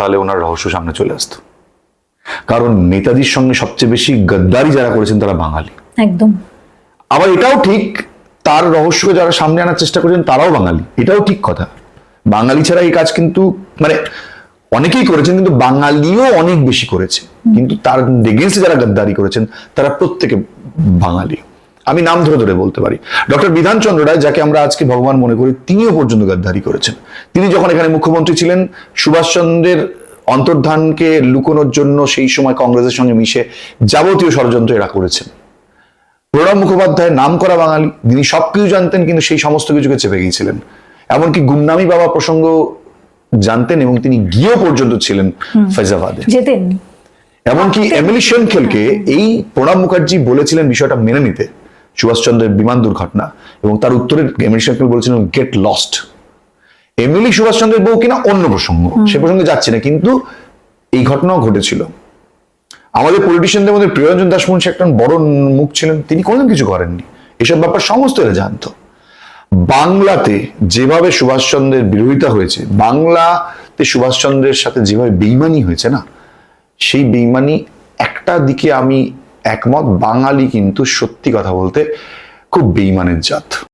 তাহলে ওনার রহস্য সামনে চলে আসতো। কারণ নেতাজির সঙ্গে সবচেয়ে বেশি গদ্দারি যারা করেছেন তারা বাঙালি। একদম। আবার এটাও ঠিক তার রহস্যকে যারা সামনে আনার চেষ্টা করেছেন তারাও বাঙালি। এটাও ঠিক কথা। বাঙালি ছাড়া এই কাজ কিন্তু মানে অনেকেই করেছেন কিন্তু বাঙালিও অনেক বেশি করেছে। কিন্তু তার এগেন্সে যারা গদ্দারি করেছেন তারা প্রত্যেকে বাঙালি আমি নাম ধরে ধরে বলতে পারি। ডক্টর বিধানচন্দ্র রায় যাকে আমরা আজকে ভগবান মনে করি তিনিও পর্যন্ত গদ্দারি করেছেন। তিনি যখন এখানে মুখ্যমন্ত্রী ছিলেন সুভাষচন্দ্রের অন্তর্ধানকে লুকোনোর জন্য সেই সময় কংগ্রেসের সঙ্গে মিশে যাবতীয় ষড়যন্ত্র এরা করেছেন। প্রণব মুখোপাধ্যায় নাম করা বাঙালি তিনি সবকিছু জানতেন কিন্তু সেই সমস্ত কিছুকে চেপে গিয়েছিলেন। এমনকি গুমনামি বাবা প্রসঙ্গ জানতেন এবং তিনি গিয়েও পর্যন্ত ছিলেন ফৈজাবাদে। যেতেন। এমনকি এমিলি সেনখেলকে এই প্রণব মুখার্জি বলেছিলেন বিষয়টা মেনে নিতে। সুভাষচন্দ্রের বিমান দুর্ঘটনা এবং তার উত্তরে এমিলি সেনখেল বলেছিলেন গেট লস্ট এমিলি সুভাষচন্দ্রের বউ কিনা অন্য প্রসঙ্গ। সে প্রসঙ্গে যাচ্ছে না কিন্তু এই ঘটনাও ঘটেছিল। আমাদের পলিটিশিয়ানদের মধ্যে প্রিয়রঞ্জন দাস মুন্সি একটা বড় মুখ ছিলেন তিনি কোনোদিন কিছু করেননি। এসব ব্যাপার সমস্ত এরা জানতো। বাংলাতে যেভাবে সুভাষচন্দ্রের বিরোধিতা হয়েছে বাংলাতে সুভাষচন্দ্রের সাথে যেভাবে বেইমানি হয়েছে না সেই বেইমানি একটা দিকে আমি একমত বাঙালি কিন্তু সত্যি কথা বলতে খুব বেইমানের জাত।